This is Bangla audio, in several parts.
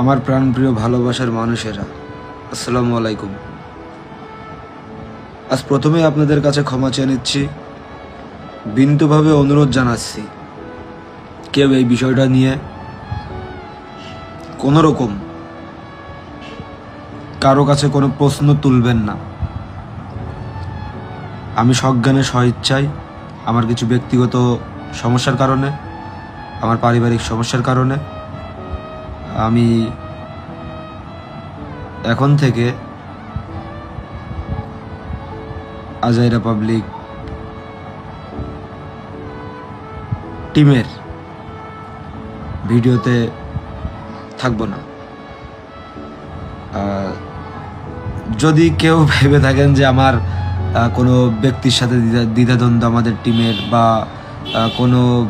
আমার প্রাণপ্রিয় ভালোবাসার মানুষেরা, আসসালামু আলাইকুম। আজ প্রথমেই আপনাদের কাছে ক্ষমা চেয়ে নিচ্ছি, বিনীতভাবে অনুরোধ জানাচ্ছি, কেউ এই বিষয়টা নিয়ে কোনো রকম কারও কাছে কোনো প্রশ্ন তুলবেন না। আমি সজ্ঞানে স্বইচ্ছায় আমার কিছু ব্যক্তিগত সমস্যার কারণে, আমার পারিবারিক সমস্যার কারণে আমি এখন থেকে আজাইরা পাবলিক টিমের ভিডিওতে থাকব না। যদি কেউ ভেবে থাকেন যে আমার কোনো ব্যক্তির সাথে দ্বিধা- দ্বিধাদ্বন্দ্ব আমাদের টিমের বা কোনো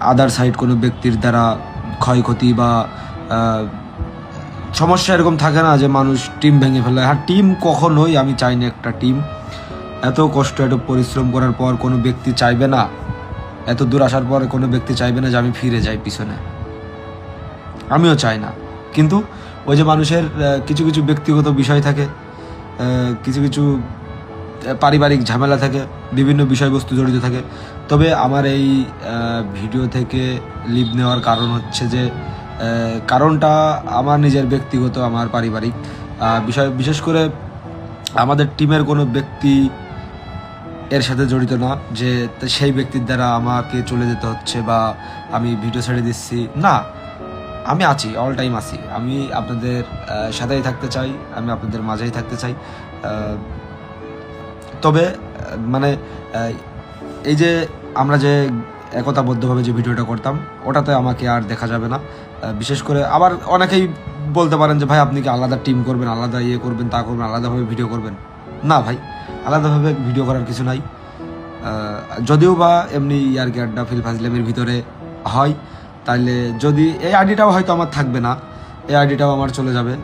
আদার সাইড কোনো ব্যক্তির দ্বারা ক্ষয়ক্ষতি বা সমস্যা এরকম থাকে না যে মানুষ টিম ভেঙে ফেলে। হ্যাঁ টিম কখনোই আমি চাই না একটা টিম। এত কষ্ট, এত পরিশ্রম করার পর কোনো ব্যক্তি চাইবে না। এত দূর আসার পর কোনো ব্যক্তি চাইবে না যে আমি ফিরে যাই পিছনে। আমিও চাই না। কিন্তু ওই যে মানুষের কিছু কিছু ব্যক্তিগত বিষয় থাকে কিছু কিছু পারিবারিক ঝামেলা থাকে, বিভিন্ন বিষয়বস্তু জড়িত থাকে। তবে আমার এই ভিডিও থেকে লিভ নেওয়ার কারণ হচ্ছে যে কারণটা আমার নিজের ব্যক্তিগত, আমার পারিবারিক। বিষয়, বিশেষ করে আমাদের টিমের কোনো ব্যক্তি এর সাথে জড়িত না, যে সেই ব্যক্তির দ্বারা আমাকে চলে যেতে হচ্ছে বা আমি ভিডিও ছেড়ে দিচ্ছি। না, আমি আছি অল টাইম আছি। আমি আপনাদের সাথেই থাকতে চাই, আমি আপনাদের মাঝেই থাকতে চাই। তবে মানে এই যে আমরা যে একতাবদ্ধভাবে যে ভিডিওটা করতাম, ওটাতে আমাকে আর দেখা যাবে না। বিশেষ করে আবার অনেকেই বলতে পারেন যে, ভাই, আপনি কি আলাদা টিম করবেন, আলাদা ইয়ে করবেন, তা করবেন, আলাদাভাবে ভিডিও করবেন? না, ভাই, আলাদাভাবে ভিডিও করার কিছু নাই। যদিও বা এমনি ইয়ারকি আড্ডা, ফিল ফাজলামের ভিতরে হয় তাহলে যদি, এই আইডিটাও হয়তো আমার থাকবে না, এই আইডিটাও আমার চলে যাবে।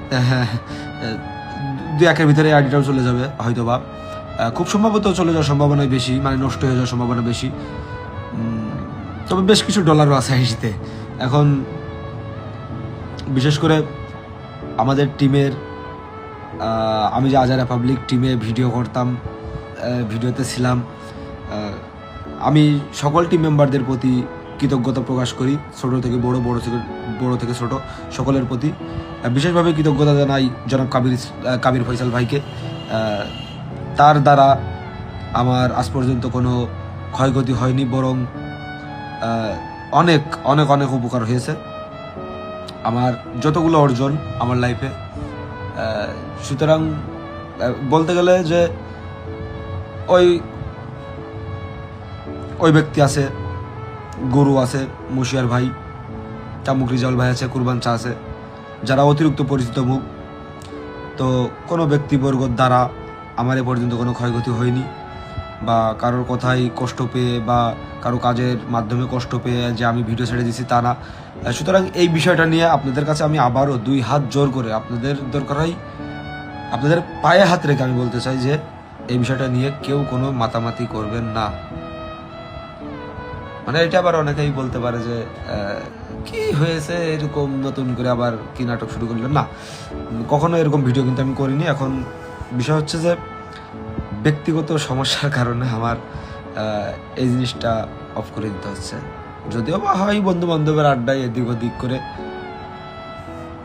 দু একের ভিতরে এই আইডিটাও চলে যাবে হয়তো বা খুব সম্ভবত চলে যাওয়ার সম্ভাবনা বেশি মানে নষ্ট হয়ে যাওয়ার সম্ভাবনা বেশি। তবে বেশ কিছু ডলারও আছে আইডিতে এখন বিশেষ করে আমাদের টিমের আমি যে আজারা পাবলিক টিমে ভিডিও করতাম ভিডিওতে ছিলাম আমি সকল টিম মেম্বারদের প্রতি কৃতজ্ঞতা প্রকাশ করি, ছোট থেকে বড় বড় থেকে বড় থেকে ছোট, সকলের প্রতি। বিশেষভাবে কৃতজ্ঞতা জানাই জনাব কাবির কাবির ফৈসাল ভাইকে। তার দ্বারা আমার আজ পর্যন্ত কোনো ক্ষয়ক্ষতি হয়নি, বরং অনেক অনেক অনেক উপকার হয়েছে। আমার যতগুলো অর্জন আমার লাইফে সুতরাং বলতে গেলে যে ওই ওই ব্যক্তি আছে, গরু আছে, মুশিয়ার ভাই চামুক রিজাউল ভাই আছে, কুরবান চা আছে, যারা অতিরিক্ত পরিচিত মুখ। তো কোনো ব্যক্তিবর্গর দ্বারা আমার এ পর্যন্ত কোনো ক্ষয়ক্ষতি হয়নি। বা কারোর কথাই কষ্ট পেয়ে বা কারও কাজের মাধ্যমে কষ্ট পেয়ে যে আমি ভিডিও ছেড়ে দিছি তা না। সুতরাং এই বিষয়টা নিয়ে আপনাদের কাছে আমি আবারও দুই হাত জোর করে আপনাদের দরকার হয় আপনাদের পায়ে হাত রেখে আমি বলতে চাই যে এই বিষয়টা নিয়ে কেউ কোনো মাতামাতি করবেন না। মানে এটা আবার অনেকেই বলতে পারে যে কি হয়েছে এরকম নতুন করে আবার কি নাটক শুরু করলেন? না, কখনো এরকম ভিডিও কিন্তু আমি করিনি। এখন বিষয় হচ্ছে যে ব্যক্তিগত সমস্যার কারণে আমার এই জিনিসটা অফ করে দিতে হচ্ছে। যদিও বা হয় বন্ধু বান্ধবের আড্ডায় এদিক ওদিক করে।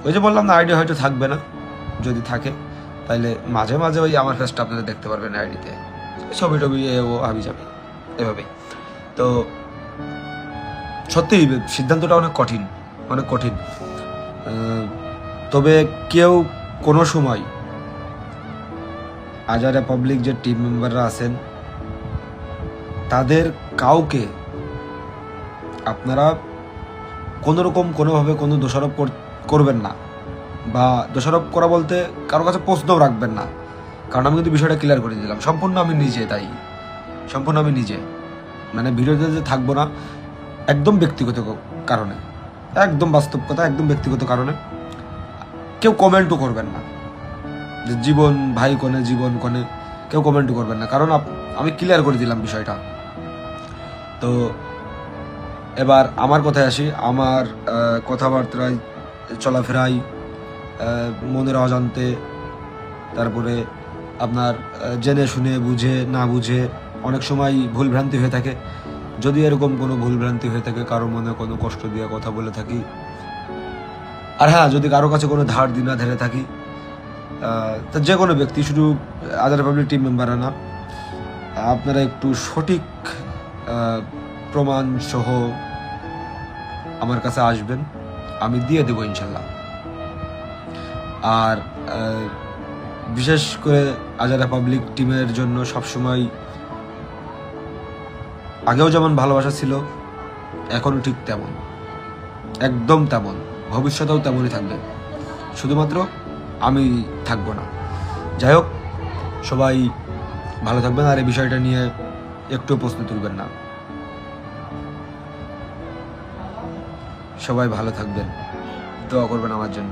ওই যে বললাম না, আইডি হয়তো থাকবে না। যদি থাকে তাহলে মাঝে মাঝে ওই আমার ফেসটা আপনাদের দেখতে পারবেন আইডিতে। ছবি টবি ও হাবি যাবে, এভাবেই। তো সত্যি সিদ্ধান্তটা অনেক কঠিন অনেক কঠিন। তবে কেউ কোনো সময় আজারে পাবলিক যে টিম মেম্বাররা আছেন, তাদের কাউকে আপনারা কোনো রকম কোনোভাবে কোনো দোষারোপ করবেন না বা দোষারোপ করা বলতে কারও কাছে প্রশ্নও রাখবেন না। কারণ আমি কিন্তু বিষয়টা ক্লিয়ার করে দিলাম। সম্পূর্ণ আমি নিজে তাই সম্পূর্ণ আমি নিজে। মানে ভিডিওতে যে থাকব না, একদম ব্যক্তিগত কারণে। একদম বাস্তব কথা, একদম ব্যক্তিগত কারণে। কেউ কমেন্টও করবেন না। যে জীবন ভাই কোনে জীবন কোনে কেউ কমেন্ট করবেন না। কারণ আমি ক্লিয়ার করে দিলাম বিষয়টা। তো এবার আমার কথায় আসি। আমার কথাবার্তায় চলাফেরায় আহ, মনের অজান্তে তারপরে আপনার জেনে শুনে বুঝে না বুঝে অনেক সময় ভুলভ্রান্তি হয়ে থাকে। যদি এরকম কোনো ভুলভ্রান্তি হয়ে থাকে কারও মনে কোনো কষ্ট দিয়ে কথা বলে থাকি আর হ্যাঁ যদি কারও কাছে কোনো ধার দিনা ধরে থাকি যে কোনো ব্যক্তি, শুধু আদার পাবলিক টিম মেম্বাররা না। আপনারা একটু সঠিক প্রমাণ সহ আমার কাছে আসবেন। আমি দিয়ে দেবো ইনশাল্লাহ। আর বিশেষ করে আজারা পাবলিক টিমের জন্য সবসময় আগেও যেমন ভালোবাসা ছিল এখনও ঠিক তেমন। একদম তেমন। ভবিষ্যতেও তেমনই থাকবে। শুধুমাত্র আমি থাকব না। যাই হোক সবাই ভালো থাকবেন আর এই বিষয়টা নিয়ে একটু প্রশ্ন তুলবেন না। সবাই ভালো থাকবেন। দোয়া করবেন আমার জন্য।